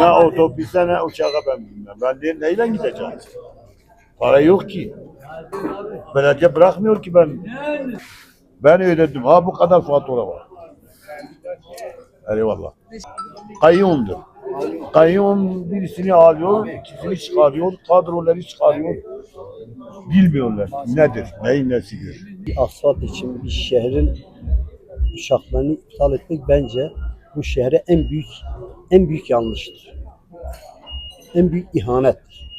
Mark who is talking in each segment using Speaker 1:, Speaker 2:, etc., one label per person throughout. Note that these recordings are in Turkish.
Speaker 1: Ne otobüse ne uçağa ben bilmem. Ben de neyle gideceğim? Para yok ki. Belediye bırakmıyor ki ben. Ben ödedim. Ha bu kadar fatura var. Eyvallah. Kayyumdur. Kayyum birisini alıyor, ikisini çıkarıyor, kadroları çıkarıyor. Bilmiyorlar nedir, neyin nesidir.
Speaker 2: asfalt için bir şehrin uçaklarını iptal etmek bence bu şehre en büyük en büyük yanlıştır. En büyük ihanettir.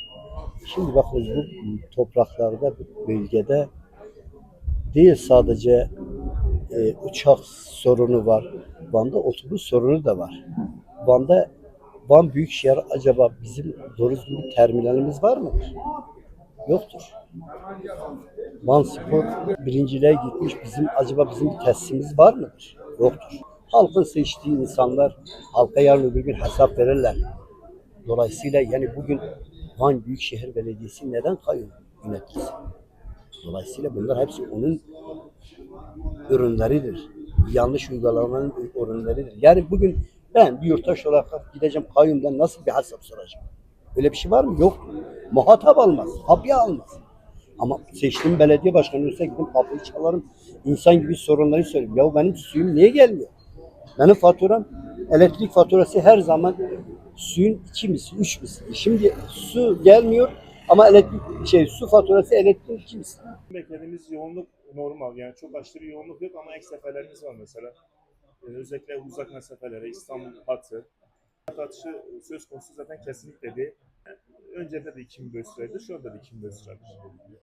Speaker 2: Şimdi bakın bu topraklarda, bu bölgede değil sadece e, uçak sorunu var. Van'da otobüs sorunu da var. Van'da Van Büyükşehir acaba bizim doğru terminalimiz var mıdır? Yoktur. Van Spor birinciliğe gitmiş. Bizim acaba bizim bir tesisimiz var mıdır? Yoktur. Halkın seçtiği insanlar halka yarın öbür gün hesap verirler. Dolayısıyla yani bugün Van Büyükşehir Belediyesi neden kayyum yönetilsin? Dolayısıyla bunlar hepsi onun ürünleridir. Yanlış uygulamanın ürünleridir. Yani bugün ben bir yurttaş olarak gideceğim kayyumdan nasıl bir hesap soracağım? Öyle bir şey var mı? Yok. Muhatap almaz. Kapıya almaz. Ama seçtiğim belediye başkanı olsa gidip kapıyı çalarım. İnsan gibi sorunları söyleyeyim. Ya benim suyum niye gelmiyor? Benim faturam, elektrik faturası her zaman suyun iki misli, üç misli. Şimdi su gelmiyor ama elektrik şey su faturası elektrik iki misli.
Speaker 3: Beklediğimiz yoğunluk normal. Yani çok aşırı yoğunluk yok ama ek seferlerimiz var mesela. Ee, özellikle uzak mesafelere, İstanbul. Hat atışı söz konusu zaten kesinlikle değil. Önceden de 2000 bölü süreydi, şu anda da 2000 bölü.